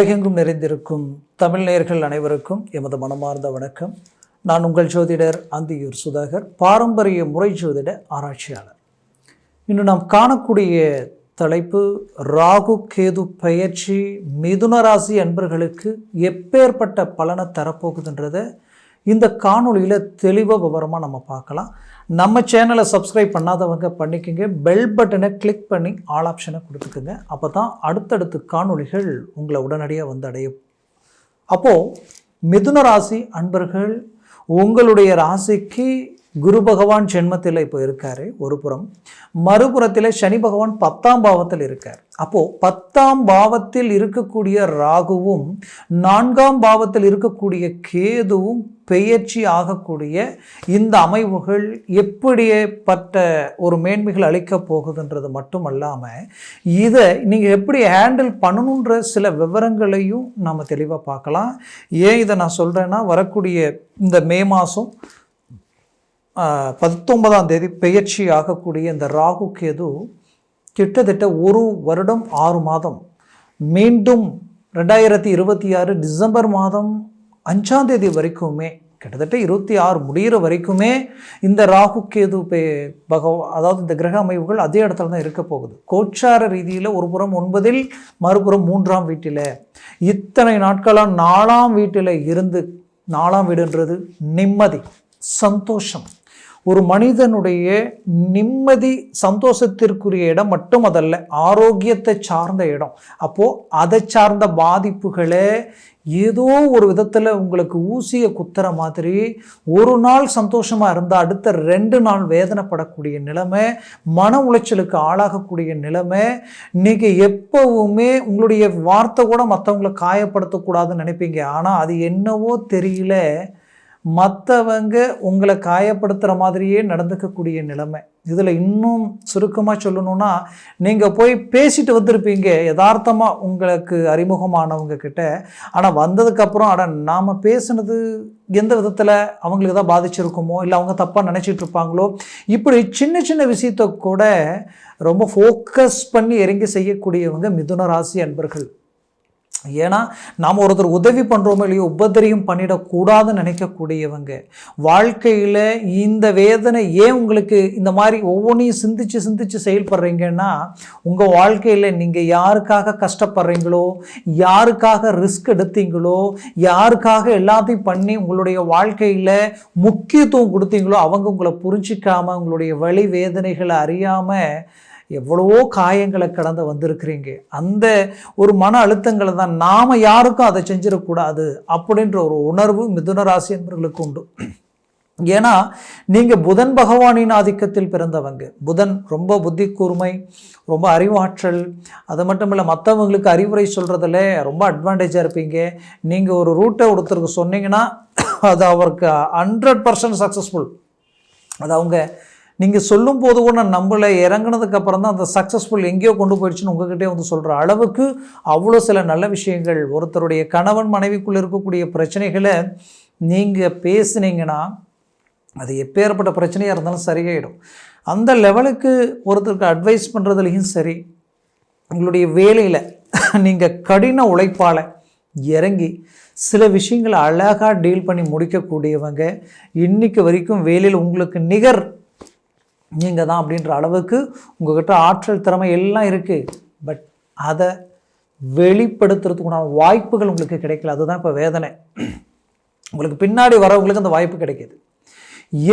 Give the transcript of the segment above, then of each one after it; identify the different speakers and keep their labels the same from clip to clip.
Speaker 1: உலகெங்கும் நிறைந்திருக்கும் தமிழ் நேயர்கள் அனைவருக்கும் எமது மனமார்ந்த வணக்கம். நான் உங்கள் ஜோதிடர் அந்தியூர் சுதாகர் பாரம்பரிய முறை ஜோதிட ஆராய்ச்சியாளர். இன்று நாம் காணக்கூடிய தலைப்பு ராகு கேது பயிற்சி மிதுன ராசி அன்பர்களுக்கு எப்பேற்பட்ட பலனை தரப்போகுதுன்றதை இந்த காணொளியில் தெளிவாக விவரமாக நம்ம பார்க்கலாம். நம்ம சேனலை சப்ஸ்கிரைப் பண்ணாதவங்க பண்ணிக்கோங்க. பெல் பட்டனை கிளிக் பண்ணி ஆல் ஆப்ஷனை கொடுத்துக்குங்க. அப்போ தான் அடுத்தடுத்து காணொளிகள் உங்களை உடனடியாக வந்து அடையும். அப்போது மிதுன ராசி அன்பர்கள் உங்களுடைய ராசிக்கு குரு பகவான் ஜென்மத்தில் இப்போ இருக்காரு ஒரு புறம். மறுபுறத்தில் சனி பகவான் பத்தாம் பாவத்தில் இருக்கார். அப்போது பத்தாம் பாவத்தில் இருக்கக்கூடிய ராகுவும் நான்காம் பாவத்தில் இருக்கக்கூடிய கேதுவும் பெயர்ச்சி ஆகக்கூடிய இந்த அமைவுகள் எப்படிப்பட்ட ஒரு மேன்மைகள் அளிக்கப் போகுதுன்றது மட்டும் அல்லாமல் இதை நீங்கள் எப்படி ஹேண்டில் பண்ணணுன்ற சில விவரங்களையும் நம்ம தெளிவாக பார்க்கலாம். ஏன் இதை நான் சொல்கிறேன்னா வரக்கூடிய இந்த மே மாதம் பத்தொன்பதாம் தேதி பெயர்ச்சி ஆகக்கூடிய இந்த ராகு கேது கிட்டத்தட்ட ஒரு வருடம் ஆறு மாதம். மீண்டும் ரெண்டாயிரத்தி இருபத்தி ஆறு டிசம்பர் மாதம் அஞ்சாம் தேதி வரைக்குமே கிட்டத்தட்ட இருபத்தி ஆறு முடிகிற வரைக்குமே இந்த ராகு கேது பே பகவ அதாவது இந்த கிரக அமைவுகள் அதே இடத்துல தான் இருக்க போகுது. கோச்சார ரீதியில் ஒரு புறம் ஒன்பதில் மறுபுறம் மூன்றாம் வீட்டில். இத்தனை நாட்களாக நாலாம் வீட்டில் இருந்து நாலாம் வீடுன்றது நிம்மதி சந்தோஷம். ஒரு மனிதனுடைய நிம்மதி சந்தோஷத்திற்குரிய இடம் மட்டும் அதல்ல ஆரோக்கியத்தை சார்ந்த இடம். அப்போது அதை சார்ந்த பாதிப்புகளை ஏதோ ஒரு விதத்தில் உங்களுக்கு ஊசியை குத்துற மாதிரி ஒரு நாள் சந்தோஷமாக இருந்தால் அடுத்த ரெண்டு நாள் வேதனைப்படக்கூடிய நிலைமை மன உளைச்சலுக்கு ஆளாகக்கூடிய நிலைமை நீங்கள் எப்போவுமே உங்களுடைய வார்த்தை கூட மற்றவங்களை காயப்படுத்தக்கூடாதுன்னு நினைப்பீங்க. ஆனால் அது என்னவோ தெரியல. மற்றவங்க உங்களை காயப்படுத்துகிற மாதிரியே நடந்துக்கக்கூடிய நிலைமை. இதில் இன்னும் சுருக்கமாக சொல்லணும்னா நீங்கள் போய் பேசிட்டு வந்திருப்பீங்க யதார்த்தமாக உங்களுக்கு அறிமுகமானவங்க கிட்ட. ஆனால் வந்ததுக்கப்புறம் ஆனால் நாம் பேசுனது எந்த விதத்தில் அவங்களுக்கு தான் பாதிச்சிருக்குமோ இல்லை அவங்க தப்பாக நினச்சிட்டு இருப்பாங்களோ இப்படி சின்ன சின்ன விஷயத்த கூட ரொம்ப ஃபோக்கஸ் பண்ணி இறங்கி செய்யக்கூடியவங்க மிதுன ராசி அன்பர்கள். ஏன்னா நாம் ஒருத்தர் உதவி பண்ணுறோமோ இல்லையோ உபதிரியம் பண்ணிடக்கூடாதுன்னு நினைக்கக்கூடியவங்க. வாழ்க்கையில் இந்த வேதனை ஏன் உங்களுக்கு இந்த மாதிரி ஒவ்வொன்றையும் சிந்திச்சு சிந்திச்சு செயல்படுறீங்கன்னா உங்கள் வாழ்க்கையில் நீங்கள் யாருக்காக கஷ்டப்படுறீங்களோ யாருக்காக ரிஸ்க் எடுத்தீங்களோ யாருக்காக எல்லாத்தையும் பண்ணி உங்களுடைய வாழ்க்கையில் முக்கியத்துவம் கொடுத்தீங்களோ அவங்க உங்களை புரிஞ்சிக்காமல் உங்களுடைய வழி வேதனைகளை அறியாமல் எவ்வளவோ காயங்களை கடந்து வந்திருக்கிறீங்க. அந்த ஒரு மன அழுத்தங்களை தான் நாம் யாருக்கும் அதை செஞ்சிடக்கூடாது அப்படின்ற ஒரு உணர்வு மிதுன ராசி என்பவர்களுக்கு உண்டு. ஏன்னா நீங்கள் புதன் பகவானின் ஆதிக்கத்தில் பிறந்தவங்க. புதன் ரொம்ப புத்தி கூர்மை ரொம்ப அறிவாற்றல். அது மட்டும் இல்லை மற்றவங்களுக்கு அறிவுரை சொல்கிறதுல ரொம்ப அட்வான்டேஜாக இருப்பீங்க. நீங்கள் ஒரு ரூட்டை ஒருத்தருக்கு சொன்னீங்கன்னா அது அவருக்கு ஹண்ட்ரட் பர்சன்ட் சக்ஸஸ்ஃபுல் அது அவங்க நீங்கள் சொல்லும் போது கூட நான் நம்பலை. இறங்கினதுக்கு அப்புறம் தான் அந்த சக்ஸஸ்ஃபுல் எங்கேயோ கொண்டு போயிடுச்சுன்னு உங்ககிட்டே வந்து சொல்கிற அளவுக்கு அவ்வளோ சில நல்ல விஷயங்கள் ஒருத்தருடைய கணவன் மனைவிக்குள்ளே இருக்கக்கூடிய பிரச்சனைகளை நீங்கள் பேசுனீங்கன்னா அது எப்பேற்பட்ட பிரச்சனையாக இருந்தாலும் சரியாயிடும். அந்த லெவலுக்கு ஒருத்தருக்கு அட்வைஸ் பண்ணுறதுலையும் சரி உங்களுடைய வேலையில் நீங்கள் கடின உழைப்பால் இறங்கி சில விஷயங்களை அழகாக டீல் பண்ணி முடிக்கக்கூடியவங்க இன்னைக்கு வரைக்கும் வேலையில் உங்களுக்கு நிகர் நீங்கள் தான் அப்படின்ற அளவுக்கு உங்கள்கிட்ட ஆற்றல் திறமை எல்லாம் இருக்குது பட் அதை வெளிப்படுத்துறதுக்குண்டான வாய்ப்புகள் உங்களுக்கு கிடைக்கல. அதுதான் இப்போ வேதனை. உங்களுக்கு பின்னாடி வரவங்களுக்கு அந்த வாய்ப்பு கிடைக்கிது.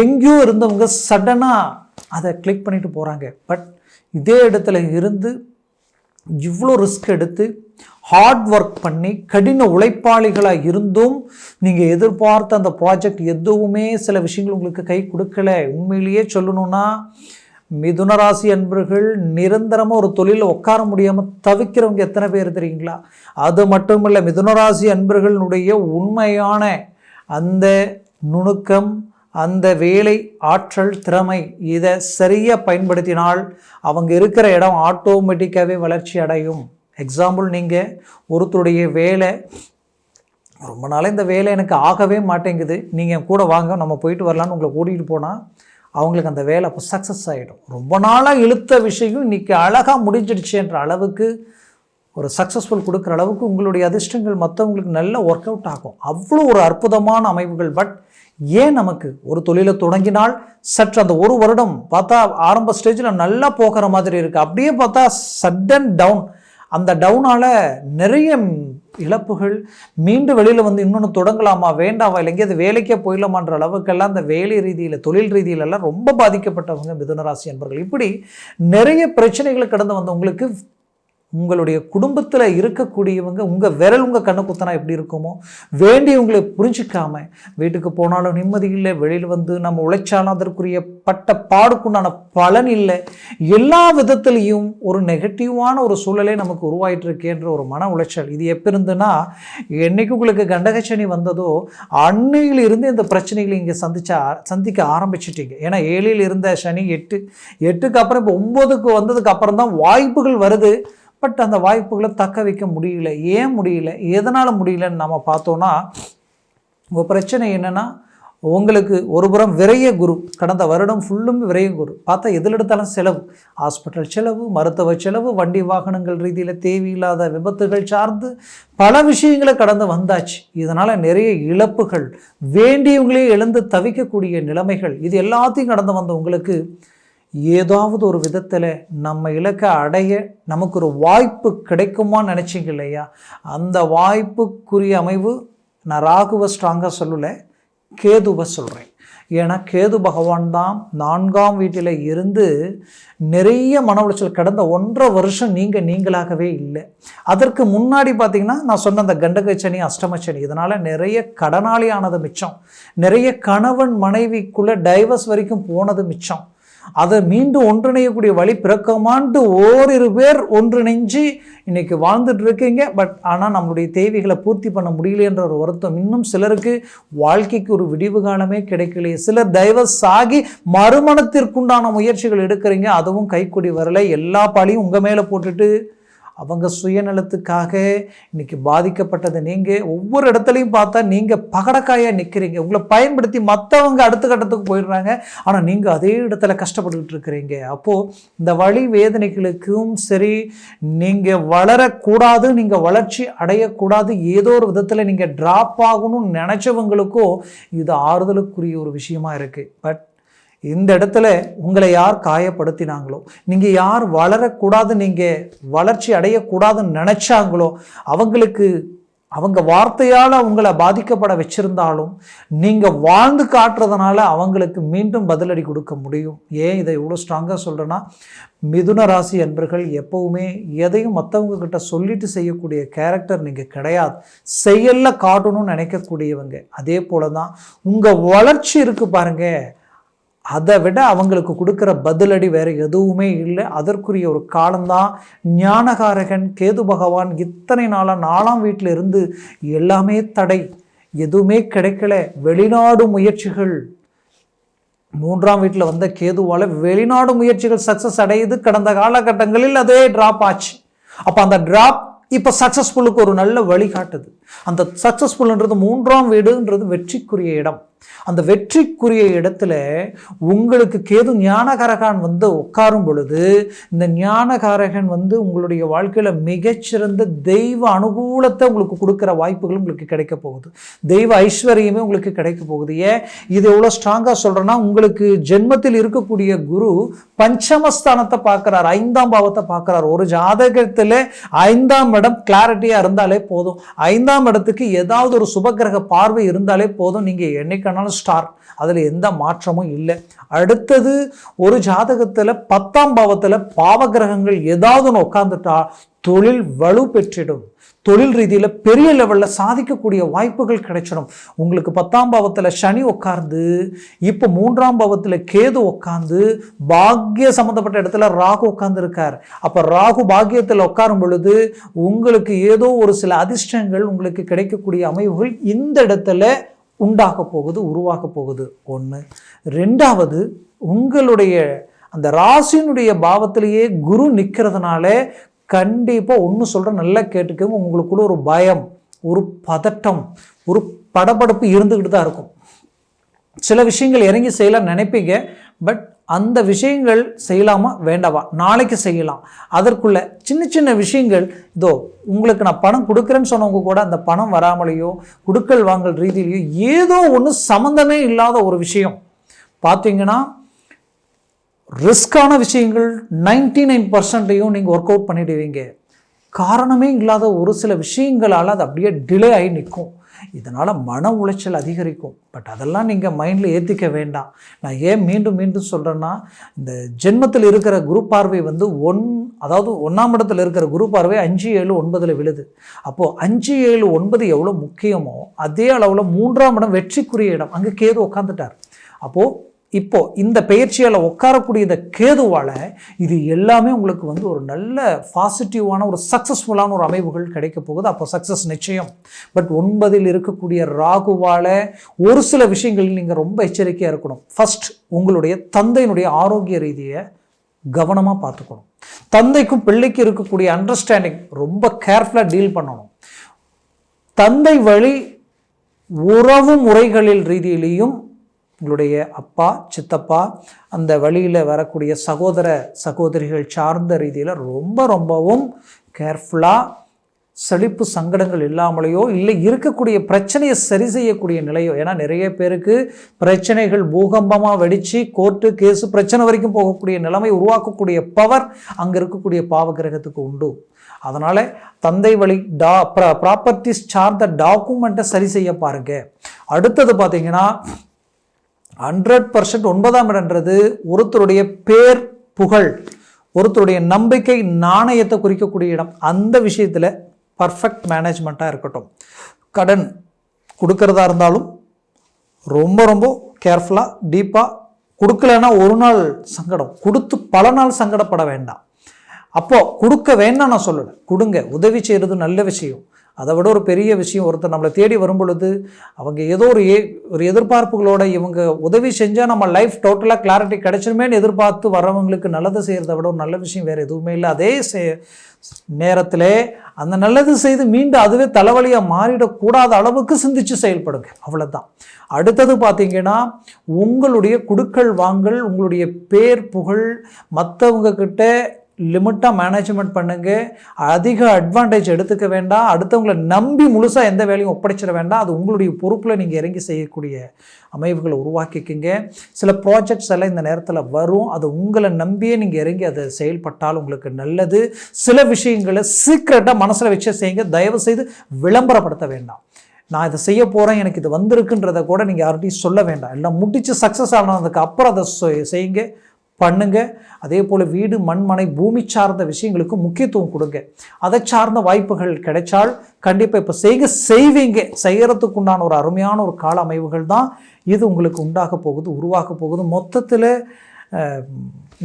Speaker 1: எங்கேயோ இருந்தவங்க சடனாக அதை கிளிக் பண்ணிட்டு போகிறாங்க பட் இதே இடத்துல இருந்து இவ்வளோ ரிஸ்க் எடுத்து ஹார்ட் ஒர்க் பண்ணி கடின உழைப்பாளிகளாக இருந்தும் நீங்கள் எதிர்பார்த்த அந்த ப்ராஜெக்ட் எதுவுமே சில விஷயங்கள் உங்களுக்கு கை கொடுக்கல. உண்மையிலேயே சொல்லணும்னா மிதுனராசி அன்பர்கள் நிரந்தரமாக ஒரு தொழிலில் உட்கார முடியாமல் தவிக்கிறவங்க எத்தனை பேர் தெரியுங்களா? அது மட்டும் இல்லை மிதுனராசி அன்பர்களுடைய உண்மையான அந்த நுணுக்கம் அந்த வேலை ஆற்றல் திறமை இதை சரியாக பயன்படுத்தினால் அவங்க இருக்கிற இடம் ஆட்டோமேட்டிக்காகவே வளர்ச்சி அடையும். எக்ஸாம்பிள் நீங்கள் ஒருத்தருடைய வேலை ரொம்ப நாளாக இந்த வேலை எனக்கு ஆகவே மாட்டேங்குது. நீங்கள் கூட வாங்க நம்ம போயிட்டு வரலான்னு உங்களை கூட்டிகிட்டு போனால் அவங்களுக்கு அந்த வேலை அப்போ சக்ஸஸ் ஆகிடும் ரொம்ப நாளாக இழுத்த விஷயம் இன்றைக்கி அழகாக முடிஞ்சிடுச்சுன்ற அளவுக்கு ஒரு சக்ஸஸ்ஃபுல் கொடுக்குற அளவுக்கு உங்களுடைய அதிர்ஷ்டங்கள் மற்றவங்களுக்கு நல்ல ஒர்க் அவுட் ஆகும். அவ்வளோ ஒரு அற்புதமான அமைப்புகள் பட் ஏன் நமக்கு ஒரு தொழிலை தொடங்கினால் சற்று அந்த ஒரு வருடம் பார்த்தா ஆரம்ப ஸ்டேஜில் நல்லா போகிற மாதிரி இருக்குது அப்படியே பார்த்தா சடன் டவுன் அந்த டவுனால் நிறைய இழப்புகள். மீண்டும் வெளியில் வந்து இன்னொன்று தொடங்கலாமா? வேண்டாமா? இல்லைங்க எங்கேயாவது வேலைக்கே போயிடலாமான்ற அளவுக்கெல்லாம் அந்த வேலை ரீதியில் தொழில் ரீதியிலெல்லாம் ரொம்ப பாதிக்கப்பட்டவங்க மிதுனராசி என்பர்கள் இப்படி நிறைய பிரச்சனைகளை கடந்து வந்தவங்களுக்கு உங்களுடைய குடும்பத்தில் இருக்கக்கூடியவங்க உங்கள் விரல் உங்கள் கண்ணு குத்தனா எப்படி இருக்குமோ வேண்டியவங்களை புரிஞ்சிக்காம வீட்டுக்கு போனாலும் நிம்மதி இல்லை வெளியில் வந்து நம்ம உழைச்சாலும் அதற்குரிய பட்ட பாடுக்குண்டான பலன் இல்லை. எல்லா விதத்துலேயும் ஒரு நெகட்டிவான ஒரு சூழலே நமக்கு உருவாயிட்டு இருக்கேன்ற ஒரு மன உளைச்சல். இது எப்போ இருந்துன்னா என்னைக்கு உங்களுக்கு கண்டகச்சனி வந்ததோ அன்னையில் இருந்து இந்த பிரச்சனைகளை இங்கே சந்திச்சா சந்திக்க ஆரம்பிச்சிட்டீங்க. ஏன்னா ஏழில் இருந்த சனி எட்டு எட்டுக்கு அப்புறம் இப்போ ஒம்போதுக்கு வந்ததுக்கு அப்புறம் தான் வாய்ப்புகள் வருது. பட் அந்த வாய்ப்புகளை தக்க வைக்க முடியல. ஏன் முடியல? எதனால் முடியலன்னு நம்ம பார்த்தோன்னா உங்கள் பிரச்சனை என்னென்னா உங்களுக்கு ஒரு புறம் விரைய குரு கடந்த வருடம் ஃபுல்லும் விரைய குரு. பார்த்தா எதில் எடுத்தாலும் செலவு. ஹாஸ்பிட்டல் செலவு மருத்துவ செலவு வண்டி வாகனங்கள் ரீதியில் தேவையில்லாத விபத்துகள் சார்ந்து பல விஷயங்களை கடந்து வந்தாச்சு. இதனால் நிறைய இழப்புகள் வேண்டியவங்களே எழுந்து தவிக்கக்கூடிய நிலைமைகள் இது எல்லாத்தையும் கடந்து வந்த உங்களுக்கு ஏதாவது ஒரு விதத்தில் நம்ம இலக்கை அடைய நமக்கு ஒரு வாய்ப்பு கிடைக்குமான்னு நினச்சிங்க இல்லையா? அந்த வாய்ப்புக்குரிய அமைவு நான் ராகுவை ஸ்ட்ராங்காக சொல்லலை கேதுவை சொல்கிறேன் ஏன்னா கேது பகவான் தான் நான்காம் வீட்டில் இருந்து நிறைய மன உளைச்சல் கடந்த ஒன்றரை வருஷம் நீங்கள் நீங்களாகவே இல்லை. அதற்கு முன்னாடி பார்த்தீங்கன்னா நான் சொன்ன அந்த கண்டகச்சனி அஷ்டமச்சனி இதனால் நிறைய கடனாளி ஆனது மிச்சம். நிறைய கணவன் மனைவிக்குள்ளே டைவர்ஸ் வரைக்கும் போனது மிச்சம். அதை மீண்டும் ஒன்றிணையக்கூடிய வழி பிறக்கமான்ட்டு ஓரிரு பேர் ஒன்றிணைஞ்சு இன்னைக்கு வாழ்ந்துட்டு இருக்கீங்க. பட் ஆனால் நம்மளுடைய தேவைகளை பூர்த்தி பண்ண முடியலன்ற ஒரு வருத்தம் இன்னும் சிலருக்கு வாழ்க்கைக்கு ஒரு விடிவு காலமே கிடைக்கலையே. சிலர் டைவர்ஸ் ஆகி மறுமணத்திற்குண்டான முயற்சிகள் எடுக்கிறீங்க. அதுவும் கைக்குடி வரலை. எல்லா பழியும் உங்கள் மேலே போட்டுட்டு அவங்க சுயநலத்துக்காக இன்றைக்கி பாதிக்கப்பட்டது நீங்கள் ஒவ்வொரு இடத்துலையும் பார்த்தா நீங்கள் பகடக்காயாக நிற்கிறீங்க உங்களை பயன்படுத்தி மற்றவங்க அடுத்த கட்டத்துக்கு போயிடுறாங்க. ஆனால் நீங்கள் அதே இடத்துல கஷ்டப்பட்டுக்கிட்டு இருக்கிறீங்க. அப்போது இந்த வழி வேதனைகளுக்கும் சரி நீங்கள் வளரக்கூடாது நீங்கள் வளர்ச்சி அடையக்கூடாது ஏதோ ஒரு விதத்தில் நீங்கள் ட்ராப் ஆகணும்னு நினச்சவங்களுக்கும் இது ஆறுதலுக்குரிய ஒரு விஷயமா இருக்குது பட் இந்த இடத்துல உங்களை யார் காயப்படுத்தினாங்களோ நீங்கள் யார் வளரக்கூடாது நீங்கள் வளர்ச்சி அடையக்கூடாதுன்னு நினச்சாங்களோ அவங்களுக்கு அவங்க வார்த்தையால் அவங்கள பாதிக்கப்பட வச்சிருந்தாலும் நீங்கள் வாழ்ந்து காட்டுறதுனால அவங்களுக்கு மீண்டும் பதிலடி கொடுக்க முடியும். ஏன் இதை இவ்வளோ ஸ்ட்ராங்காக சொல்கிறேன்னா மிதுன ராசி அன்பர்கள் எப்போவுமே எதையும் மற்றவங்க கிட்ட சொல்லிட்டு செய்யக்கூடிய கேரக்டர் நீங்கள் கிடையாது. செயலில் காட்டணும்னு நினைக்கக்கூடியவங்க. அதே போல தான் உங்கள் வளர்ச்சி இருக்குது பாருங்கள் அதை விட அவங்களுக்கு கொடுக்குற பதிலடி வேறு எதுவுமே இல்லை. அதற்குரிய ஒரு காலம்தான். ஞானகாரகன் கேது பகவான் இத்தனை நாளாக நாலாம் வீட்டில் இருந்து எல்லாமே தடை. எதுவுமே கிடைக்கல. வெளிநாடு முயற்சிகள். மூன்றாம் வீட்டில் வந்த கேதுவால் வெளிநாடு முயற்சிகள் சக்ஸஸ் அடையுது. கடந்த காலகட்டங்களில் அதே ட்ராப் ஆச்சு. அப்போ அந்த ட்ராப் இப்போ சக்ஸஸ்ஃபுல்லுக்கு ஒரு நல்ல வழிகாட்டுது. அந்த சக்ஸஸ்ஃபுல்ன்றது மூன்றாம் வீடுன்றது வெற்றிக்குரிய இடம். அந்த வெற்றிக்குரிய இடத்துல உங்களுக்கு கேது ஞானகாரகன் வந்து உட்காரும் பொழுது இந்த ஞானகாரகன் வந்து உங்களுடைய வாழ்க்கையில் மிகச்சிறந்த தெய்வ அனுகூலத்தை உங்களுக்கு கொடுக்குற வாய்ப்புகள் உங்களுக்கு கிடைக்க போகுது. தெய்வ ஐஸ்வர்யமே உங்களுக்கு கிடைக்க போகுது. ஏன் இது எவ்வளோ ஸ்ட்ராங்காக சொல்கிறேன்னா உங்களுக்கு ஜென்மத்தில் இருக்கக்கூடிய குரு பஞ்சமஸ்தானத்தை பார்க்குறார் ஐந்தாம் பாவத்தை பார்க்குறார். ஒரு ஜாதகத்தில் ஐந்தாம் இடம் கிளாரிட்டியாக இருந்தாலே போதும். ஐந்தாம் இடத்துக்கு ஏதாவது ஒரு சுபகிரக பார்வை இருந்தாலே போதும். நீங்கள் என்னைக்கானாலும் ஸ்டார் அதில் எந்த மாற்றமும் இல்லை. அடுத்தது ஒரு ஜாதகத்தில் பத்தாம் பாவத்தில் பாவகிரகங்கள் ஏதாவது ஒன்று உட்காந்துட்டா தொழில் வலு பெற்றிடும். தொழில் ரீதியில் பெரிய லெவலில் சாதிக்கக்கூடிய வாய்ப்புகள் கிடைச்சிடும். உங்களுக்கு பத்தாம் பாவத்தில் சனி உட்கார்ந்து இப்போ மூன்றாம் பாவத்தில் கேது உட்காந்து பாக்கிய சம்மந்தப்பட்ட இடத்துல ராகு உட்காந்துருக்கார் அப்போ ராகு பாக்கியத்தில் உட்காரும் பொழுது உங்களுக்கு ஏதோ ஒரு சில அதிர்ஷ்டங்கள் உங்களுக்கு கிடைக்கக்கூடிய அமைவுகள் இந்த இடத்துல உண்டாக போகுது உருவாக போகுது. ஒன்று ரெண்டாவது உங்களுடைய அந்த ராசியினுடைய பாவத்திலேயே குரு நிற்கிறதுனால கண்டிப்பாக ஒன்று சொல்கிறேன் நல்லா கேட்டுக்கோங்க. உங்களுக்குள்ள ஒரு பயம் ஒரு பதட்டம் ஒரு படபடப்பு இருந்துக்கிட்டு தான் இருக்கும். சில விஷயங்கள் இறங்கி செய்யலாம் நினைப்பீங்க பட் அந்த விஷயங்கள் செய்யலாமா வேண்டாமா? நாளைக்கு செய்யலாம். அதற்குள்ள சின்ன சின்ன விஷயங்கள் இதோ உங்களுக்கு நான் பணம் கொடுக்குறேன்னு சொன்னவங்க கூட அந்த பணம் வராமலேயோ குடுக்கல் வாங்கல் ரீதியிலையோ ஏதோ ஒன்று சம்மந்தமே இல்லாத ஒரு விஷயம். பார்த்தீங்கன்னா ரிஸ்கான விஷயங்கள் நைன்டி நைன் பர்சன்ட்டையும் நீங்கள் ஒர்க் அவுட் பண்ணிடுவீங்க. காரணமே இல்லாத ஒரு சில விஷயங்களால் அது அப்படியே டிலே ஆகி நிற்கும். இதனால் மன உளைச்சல் அதிகரிக்கும். பட் அதெல்லாம் நீங்கள் மைண்டில் ஏற்றிக்க வேண்டாம். நான் ஏன் மீண்டும் மீண்டும் சொல்கிறேன்னா இந்த ஜென்மத்தில் இருக்கிற குரு பார்வை வந்து ஒன் அதாவது ஒன்றாம் இடத்துல இருக்கிற குரு பார்வை அஞ்சு ஏழு ஒன்பதில் விழுது. அப்போது அஞ்சு ஏழு ஒன்பது எவ்வளோ முக்கியமோ அதே அளவில் மூன்றாம் இடம் வெற்றிக்குரிய இடம். அங்கே கேது உட்காந்துட்டார் அப்போது இப்போ இந்த பயிற்சியால் உட்காரக்கூடிய இந்த கேதுவால் இது எல்லாமே உங்களுக்கு வந்து ஒரு நல்ல பாசிட்டிவான ஒரு சக்ஸஸ்ஃபுல்லான ஒரு அமைவுகள் கிடைக்க போகுது. அப்போ சக்ஸஸ் நிச்சயம். பட் ஒன்பதில் இருக்கக்கூடிய ராகுவால் ஒரு சில விஷயங்களில் நீங்கள் ரொம்ப எச்சரிக்கையாக இருக்கணும். ஃபர்ஸ்ட் உங்களுடைய தந்தையினுடைய ஆரோக்கிய ரீதியை கவனமாக பார்த்துக்கணும். தந்தைக்கும் பிள்ளைக்கும் இருக்கக்கூடிய அண்டர்ஸ்டாண்டிங் ரொம்ப கேர்ஃபுல்லாக டீல் பண்ணணும். தந்தை வழி உறவு முறைகளில் ரீதியிலையும் உங்களுடைய அப்பா சித்தப்பா அந்த வழியில் வரக்கூடிய சகோதர சகோதரிகள் சார்ந்த ரீதியில் ரொம்ப ரொம்பவும் கேர்ஃபுல்லாக செழிப்பு சங்கடங்கள் இல்லாமலேயோ இல்லை இருக்கக்கூடிய பிரச்சனையை சரி செய்யக்கூடிய நிலையோ ஏன்னா நிறைய பேருக்கு பிரச்சனைகள் பூகம்பமாக வெடித்து கோர்ட்டு கேஸு பிரச்சனை வரைக்கும் போகக்கூடிய நிலைமை உருவாக்கக்கூடிய பவர் அங்கே இருக்கக்கூடிய பாவகிரகத்துக்கு உண்டு. அதனால் தந்தை வழி டா ப்ராப்பர்ட்டிஸ் சார்ந்த டாக்குமெண்ட்டை சரி செய்ய பாருங்க. அடுத்தது பார்த்தீங்கன்னா ஹண்ட்ரட் பர்சன்ட் ஒன்பதாம் இடன்றது ஒருத்தருடைய பேர் புகழ் ஒருத்தருடைய நம்பிக்கை நாணயத்தை குறிக்கக்கூடிய இடம். அந்த விஷயத்தில் பர்ஃபெக்ட் மேனேஜ்மெண்ட்டாக இருக்கட்டும். கடன் கொடுக்கறதா இருந்தாலும் ரொம்ப ரொம்ப கேர்ஃபுல்லாக டீப்பாக கொடுக்கலன்னா ஒரு நாள் சங்கடம். கொடுத்து பல நாள் சங்கடப்பட வேண்டாம். அப்போது கொடுக்க வேண்டாம் நான் சொல்லலை. கொடுங்க. உதவி செய்கிறது நல்ல விஷயம். அதை விட ஒரு பெரிய விஷயம் ஒருத்தர் நம்மளை தேடி வரும் பொழுது அவங்க ஏதோ ஒரு ஏ ஒரு எதிர்பார்ப்புகளோட இவங்க உதவி செஞ்சால் நம்ம லைஃப் டோட்டலாக கிளாரிட்டி கிடைச்சிருமேன்னு எதிர்பார்த்து வரவங்களுக்கு நல்லது செய்கிறத விட ஒரு நல்ல விஷயம் வேறு எதுவுமே இல்லை. அதே நேரத்தில் அந்த நல்லது செய்து மீண்டும் அதுவே தலைவலியாக மாறிடக்கூடாத அளவுக்கு சிந்திச்சு செயல்படுங்க. அவ்வளோதான் அடுத்தது பார்த்தீங்கன்னா உங்களுடைய குடுக்கல் வாங்கல் உங்களுடைய பேர் புகழ் மற்றவங்கக்கிட்ட லிமிட்டாக மேனேஜ்மெண்ட் பண்ணுங்கள் அதிக அட்வான்டேஜ் எடுத்துக்க வேண்டாம். அடுத்தவங்களை நம்பி முழுசாக எந்த வேலையும் ஒப்படைச்சிட வேண்டாம். அது உங்களுடைய பொறுப்பில் நீங்கள் இறங்கி செய்யக்கூடிய அமைவுகளை உருவாக்கிக்குங்க. சில ப்ராஜெக்ட்ஸ் எல்லாம் இந்த நேரத்தில் வரும். அது உங்களை நம்பியே நீங்கள் இறங்கி அதை செயல்பட்டால் உங்களுக்கு நல்லது. சில விஷயங்களை சீக்கிரட்டாக மனசில் வச்சு செய்யுங்க. தயவு செய்து விளம்பரப்படுத்த வேண்டாம். நான் இதை செய்ய போகிறேன் எனக்கு இது வந்திருக்குன்றதை கூட நீங்கள் யார்கிட்டையும் சொல்ல வேண்டாம். எல்லாம் முடித்து சக்ஸஸ் ஆனதுக்கு அப்புறம் அதை செய்யுங்க. பண்ணுங்க. அதே போல் வீடு மண்மனை பூமி சார்ந்த விஷயங்களுக்கு முக்கியத்துவம் கொடுங்க. அதை சார்ந்த வாய்ப்புகள் கிடைச்சால் கண்டிப்பாக இப்போ செய்க செய்வீங்க. செய்கிறதுக்கு உண்டான ஒரு அருமையான ஒரு கால அமைவுகள் தான் இது உங்களுக்கு உண்டாக போகுது உருவாக போகுது. மொத்தத்தில்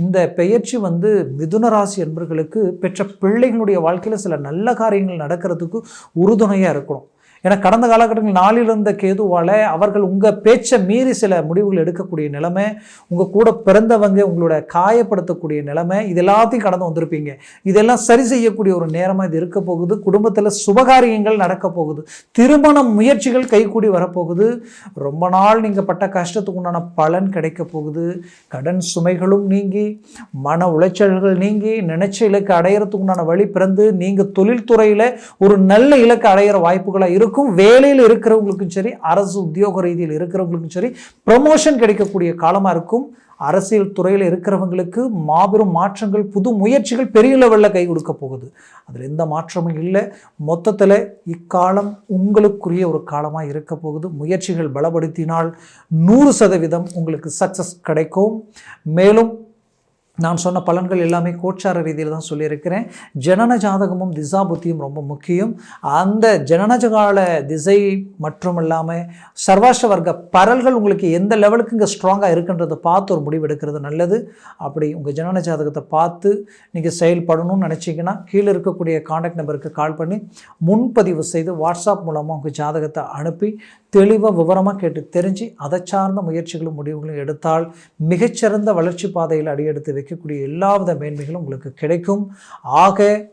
Speaker 1: இந்த பெயர்ச்சி வந்து மிதுன ராசி என்பர்களுக்கு பெற்ற பிள்ளைகளுடைய வாழ்க்கையில் சில நல்ல காரியங்கள் நடக்கிறதுக்கு உறுதுணையாக இருக்கணும். ஏன்னா கடந்த காலகட்டங்களில் நாளில் இருந்த கேதுவால் அவர்கள் உங்கள் பேச்சை மீறி சில முடிவுகள் எடுக்கக்கூடிய நிலைமை உங்கள் கூட பிறந்தவங்க உங்களோட காயப்படுத்தக்கூடிய நிலைமை இது எல்லாத்தையும் கடந்து வந்திருப்பீங்க. இதெல்லாம் சரி செய்யக்கூடிய ஒரு நேரமாக இது இருக்க போகுது. குடும்பத்தில் சுபகாரியங்கள் நடக்க போகுது. திருமண முயற்சிகள் கைகூடி வரப்போகுது. ரொம்ப நாள் நீங்கள் பட்ட கஷ்டத்துக்கு உண்டான பலன் கிடைக்க போகுது. கடன் சுமைகளும் நீங்கி மன உளைச்சல்கள் நீங்கி நினைச்ச இலக்கு அடையிறதுக்கு உண்டான வழி பிறந்து நீங்கள் தொழில்துறையில் ஒரு நல்ல இலக்கு அடையிற வாய்ப்புகளாக இருக்கும் இருக்கும் வேலையில் இருக்கிறவங்களுக்கும் சரி அரசு உத்தியோக ரீதியில் இருக்கிறவங்களுக்கும் சரி ப்ரமோஷன் கிடைக்கக்கூடிய காலமாக இருக்கும். அரசியல் துறையில் இருக்கிறவங்களுக்கு மாபெரும் மாற்றங்கள் புது முயற்சிகள் பெரிய லெவலில் கை கொடுக்க போகுது. அதில் எந்த மாற்றமும் இல்லை. மொத்தத்தில் இக்காலம் உங்களுக்குரிய ஒரு காலமாக இருக்க போகுது. முயற்சிகள் பலப்படுத்தினால் நூறு சதவீதம் உங்களுக்கு சக்ஸஸ் கிடைக்கும். மேலும் நான் சொன்ன பலன்கள் எல்லாமே கோச்சார ரீதியில் தான் சொல்லியிருக்கிறேன். ஜனன ஜாதகமும் திசா புத்தியும் ரொம்ப முக்கியம். அந்த ஜனனஜகால திசை மற்றும் இல்லாமல் சர்வாஷ வர்க்க பரல்கள் உங்களுக்கு எந்த லெவலுக்கு இங்கே ஸ்ட்ராங்காக இருக்குன்றதை பார்த்து ஒரு முடிவு எடுக்கிறது நல்லது. அப்படி உங்கள் ஜனன ஜாதகத்தை பார்த்து நீங்கள் செயல்படணும்னு நினச்சிங்கன்னா கீழே இருக்கக்கூடிய காண்டாக்ட் நம்பருக்கு கால் பண்ணி முன்பதிவு செய்து வாட்ஸ்அப் மூலமாக உங்கள் ஜாதகத்தை அனுப்பி தெளிவாக விவரமாக கேட்டு தெரிஞ்சு அதை சார்ந்த முயற்சிகளும் முடிவுகளும் எடுத்தால் மிகச்சிறந்த வளர்ச்சி பாதையில் அடியெடுத்து கிடைக்கக்கூடிய எல்லாவித மேன்மைகளும் உங்களுக்கு கிடைக்கும். ஆக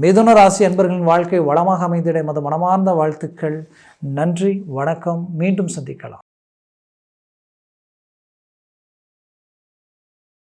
Speaker 1: மிதுன ராசி அன்பர்களின் வாழ்க்கை வளமாக அமைந்திட மத மனமார்ந்த வாழ்த்துக்கள். நன்றி வணக்கம். மீண்டும் சந்திக்கலாம்.